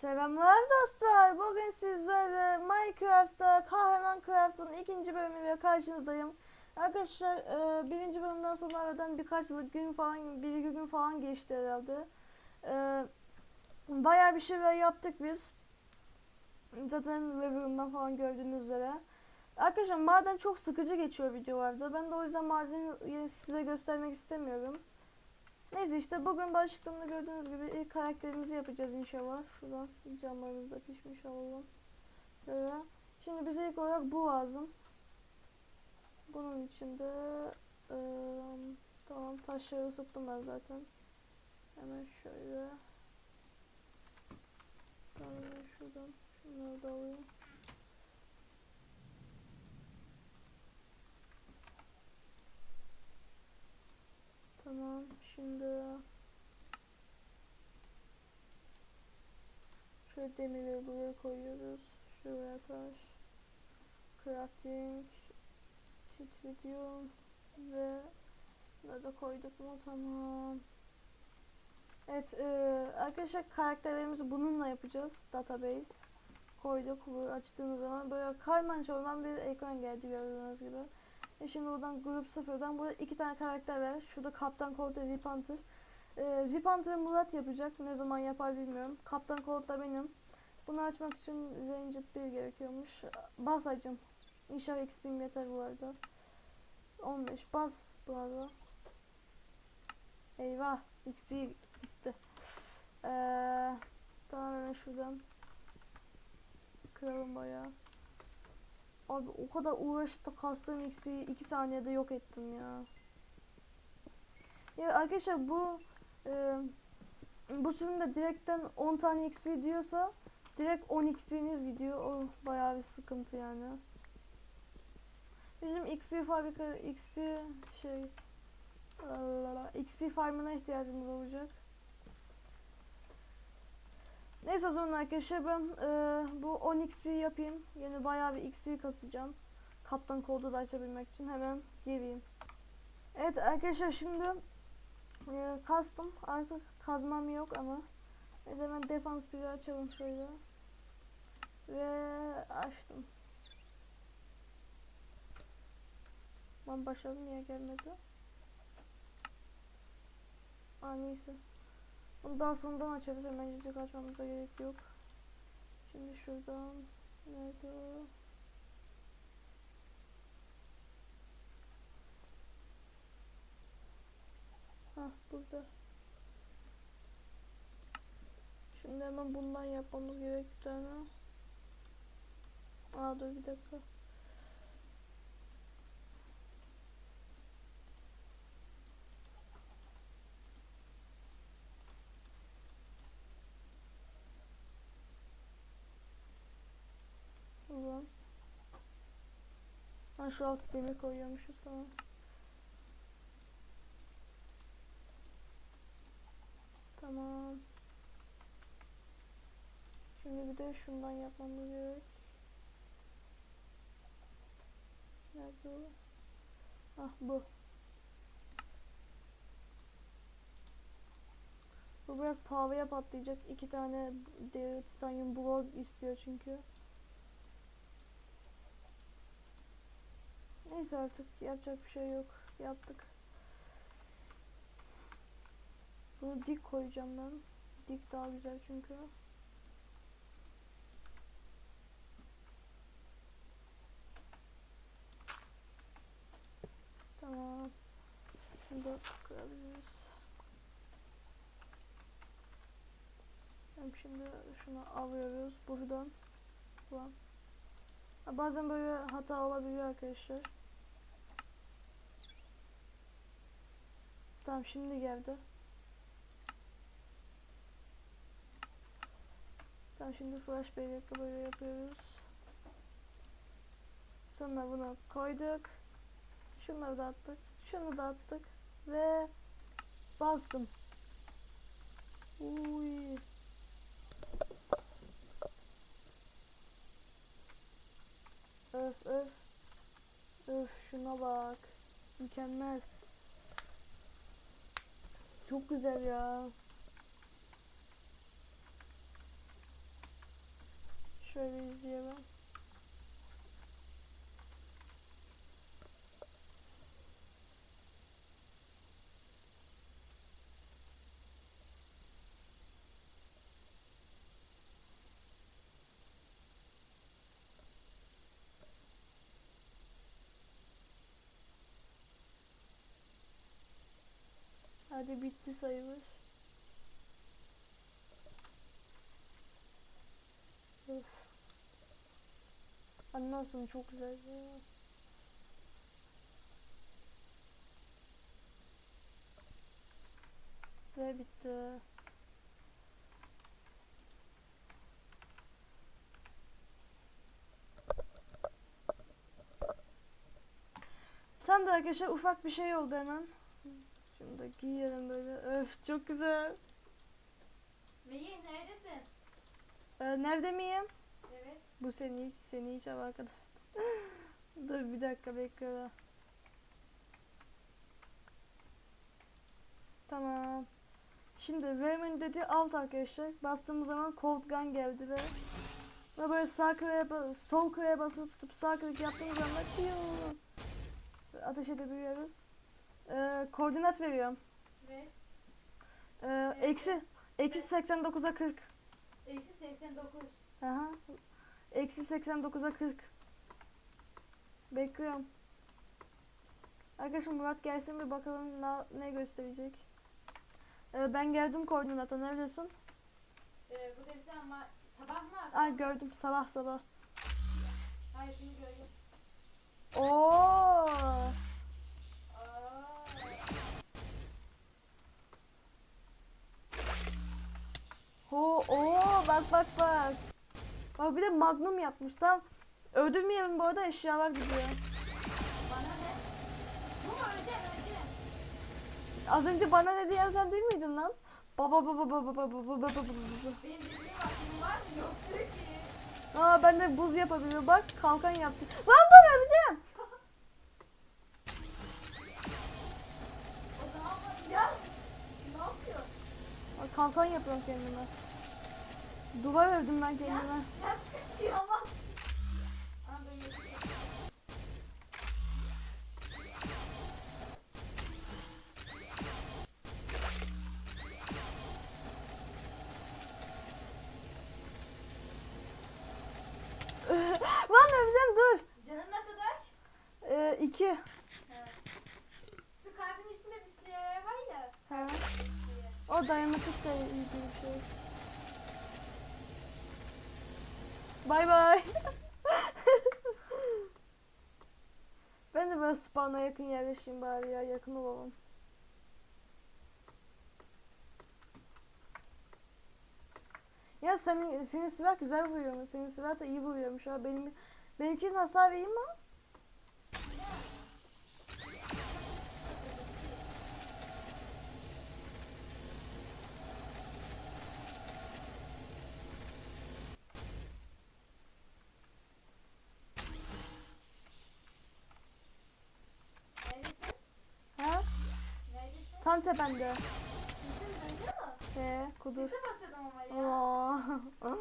Selamlar dostlar. Bugün sizlerle Minecraft'ta Kahraman Craft'ın ikinci bölümüyle karşınızdayım. Arkadaşlar e, birinci bölümden sonra aradan birkaç gün falan, bir iki gün falan geçti herhalde. E, bayağı bir şeyler yaptık biz. Zaten webimden falan gördüğünüz üzere. Arkadaşlar maden çok sıkıcı geçiyor videolarda. Ben de o yüzden madeni size göstermek istemiyorum. Neyse işte bugün başlıklarında gördüğünüz gibi ilk karakterimizi yapacağız inşallah. Şuradan camlarımız da pişmiş alalım. Böyle. Şimdi bize ilk olarak bu lazım. Bunun içinde eee, tamam taşları ısıttım ben zaten. Hemen şöyle. Tamam şuradan şunları da alayım. Tamam şimdi şöyle buraya koyuyoruz. Şuraya taş. Crafting. Video. Ve bunları da koyduk mu? Tamam. Evet e, arkadaşlar karakterlerimizi bununla yapacağız. Database. Koyduk. Bu açtığınız zaman böyle karmanca olan bir ekran geldi gördüğünüz gibi. E şimdi buradan grup sıfırdan burada iki tane karakter var. Şurada Kaptan Colt ve Rip Hunter. Ee, Rip Hunter'ı Murat yapacak. Ne zaman yapar bilmiyorum. Kaptan Colt da benim. Bunu açmak için Ranger 1 gerekiyormuş. Bas acım. İnşallah XP'm yeter bu arada. 15. Bas bu arada. Eyvah. XP gitti. Ee, tamam hemen şuradan. Kıralım bayağı. Abi o kadar uğraşıp da kastığım XP'yi 2 saniyede yok ettim ya. Ya arkadaşlar bu e, bu sürümde direkten 10 tane XP diyorsa direkt 10 XP'niz gidiyor. O bayağı bir sıkıntı yani. Bizim XP fabrika XP şey XP farmına ihtiyacımız olacak. Neyse o zaman arkadaşlar ben e, bu 10 XP yapayım. Yani bayağı bir XP kasacağım. Kaptan kodu da açabilmek için hemen geleyim. Evet arkadaşlar şimdi e, kastım. Artık kazmam yok ama. Evet hemen defans bir açalım şöyle. Ve açtım. Ben başladım niye gelmedi? Aa neyse. Bunu daha sonradan açarız. Hemen açmamıza gerek yok. Şimdi şuradan nerede o? Hah burada. Şimdi hemen bundan yapmamız gerek bir tane. Aa dur bir dakika. Ulan. Ha şu alt demir koyuyormuşuz tamam. Tamam. Şimdi bir de şundan yapmamız gerek. Nerede o? Ah bu. Bu biraz pahalıya patlayacak. İki tane David Stein'in blog istiyor çünkü. Neyse artık yapacak bir şey yok. Yaptık. Bunu dik koyacağım ben. Dik daha güzel çünkü. Tamam. Şimdi kırabiliriz. Şimdi şunu alıyoruz buradan. Ulan. Bazen böyle hata olabiliyor arkadaşlar. Tamam şimdi geldi. Tamam şimdi flash bellekle böyle yapıyoruz. Sonra bunu koyduk. Şunları da attık. Şunu da attık. Ve bastım. Uy. Öf öf. Öf şuna bak. Mükemmel. Çok güzel ya. Şöyle izleyelim. Hadi bitti sayılır. Öf. Animasyon çok güzel ya. Ve bitti. Tam da arkadaşlar ufak bir şey oldu hemen. Şunu da giyelim böyle. Öf çok güzel. Melih neredesin? Ee, nerede miyim? Evet. Bu seni hiç seni hiç ama kadar. Dur bir dakika bekle. Tamam. Şimdi Raymond dedi alt arkadaşlar. Bastığımız zaman Cold Gun geldi ve ve böyle sağ klavye sol klavye basılı tutup sağ klik yaptığımız zaman çiyo ateş edebiliyoruz. Koordinat veriyorum. Ve Ee, eksi eksi 89'a 40. eksi 89. Aha. Eksi 89'a 40. Bekliyorum. Arkadaşım Murat gelsin bir bakalım ne, ne gösterecek. Ee, ben geldim koordinata. Neredesin? Ee, burada bir tane ma- sabah mı akşam? Ay gördüm sabah sabah. Hayır şimdi gördüm. Oo! Ho, oo bak bak bak. Bak bir de magnum yapmış. Tam öldürmeyelim bu arada eşyalar gidiyor. Bana ne? Bu öleceksin öleceksin. Az önce bana ne diyen sen değil miydin lan? Baba baba baba baba baba baba baba. Benim bildiğim var mı? Yoktur ki. Aa ben de buz yapabiliyorum. Bak kalkan yaptım. Lan dur öleceğim. Kalkan yapıyorum kendime. Duvar ördüm ben kendime. Lan öleceğim dur. Canın ne kadar? Ee, iki. Ha. Şu kalbin üstünde bir şey var ya. Ha. Şey. O dayanıklık da iyi bir şey. Bay bay. ben de böyle spawn'a yakın yerleşeyim bari ya yakın olalım. Ya senin, senin silah güzel vuruyormuş. Senin silah da iyi vuruyormuş. Ha. Benim, benimkinin hasar iyi mi? Neredesin? Ha? Tam tepende. He, kudur. Çifte basıyordum ama ya. Aa.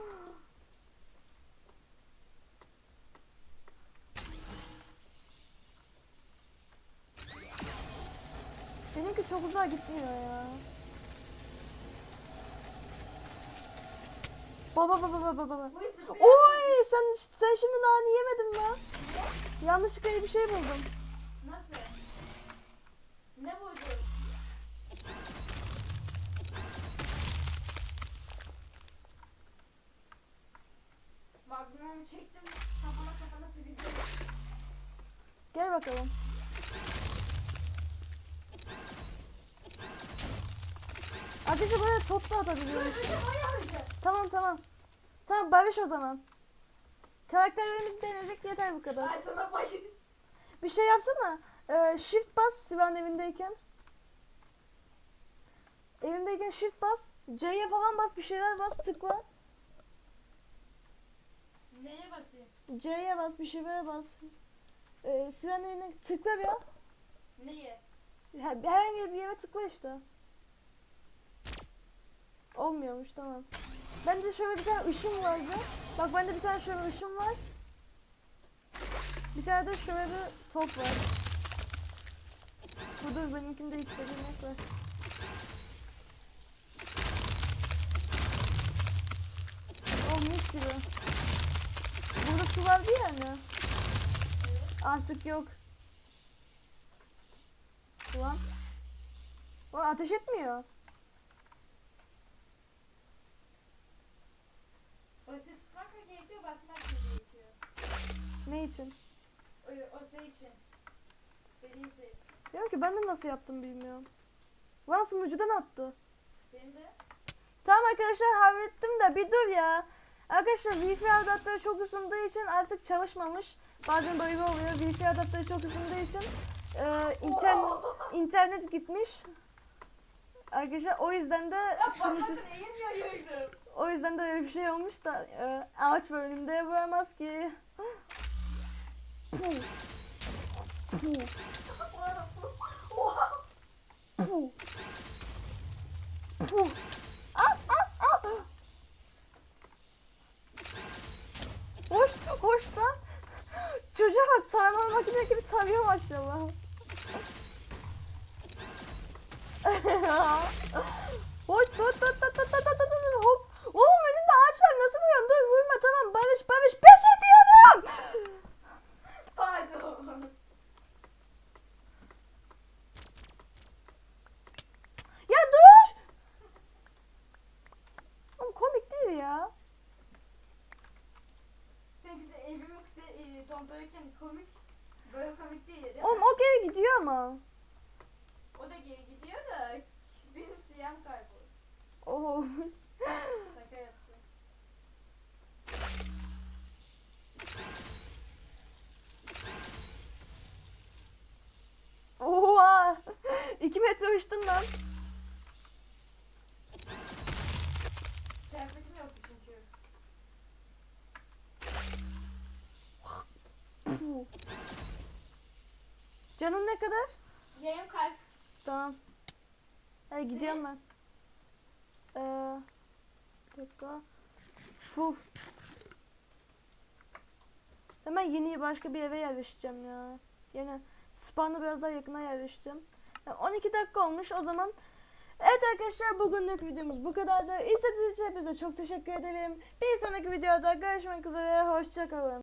Benimki çok uzağa gitmiyor ya. Baba baba baba baba. Oy sen sen şimdi nane yemedin lan. Yanlışlıkla bir şey buldum. Nasıl? Ne buldun? Magnumu çektim, kafana kafana sıkacağım. Gel bakalım. Ateşi böyle top da atabiliyoruz. Tamam tamam. Tamam barış o zaman. Karakterlerimizi deneyecek yeter bu kadar. Ay sana bayız. Bir şey yapsana. Ee, shift bas Sivan evindeyken. Evindeyken shift bas. C'ye falan bas bir şeyler bas tıkla. Neye basayım? C'ye bas bir şeylere bas. Ee, Sivan evine tıkla bir ya. Neye? Her- Herhangi bir yere tıkla işte. Olmuyormuş tamam. Bende şöyle bir tane ışın vardı. Bak bende bir tane şöyle ışın var. Bir tane de şöyle bir top var. Bu dur benimkinde hiç verilmek var. Oh mis gibi. Burada su vardı ya hani. Artık yok. Ulan. Ulan ateş etmiyor. Gerekiyor, basmak gerekiyor? Ne için? O, şey için. Dediğin şey. Diyorum ki ben de nasıl yaptım bilmiyorum. Lan sunucudan attı. Benim de. Tamam arkadaşlar hallettim de bir dur ya. Arkadaşlar Wi-Fi adaptörü çok ısındığı için artık çalışmamış. Bazen böyle oluyor. Wi-Fi adaptörü çok ısındığı için e, internet, internet gitmiş. Arkadaşlar o yüzden de Ya sunucu, o yüzden de öyle bir şey olmuş da e, ağaç bölümünde yapamaz ki. Puh. Puh. Oha. Puh. Puh. Kazanıyor maşallah. Hoş tut tut tut tut tut tut tut hop. Oğlum önümde ağaç var nasıl vuruyorum? Dur vurma tamam barış barış pes ediyorum. Pardon. Ya dur. Oğlum komik değil ya. Sen bize evimi kısa e, komik ama. O da geri gidiyor da benim siyahım kayboldu. Oo. Şaka yaptım. Oha! 2 metre uçtun lan. Kıyafetim yoktu çünkü. Puh. Canın ne kadar? Yayım kalp. Tamam. Senin? gidiyorum ben. Ee, bir dakika. Fuh. Hemen yeni başka bir eve yerleşeceğim ya. Yine spawn'a biraz daha yakına yerleşeceğim. Ya 12 dakika olmuş o zaman. Evet arkadaşlar bugünlük videomuz bu kadardı. İzlediğiniz için hepinize çok teşekkür ederim. Bir sonraki videoda görüşmek üzere. Hoşçakalın.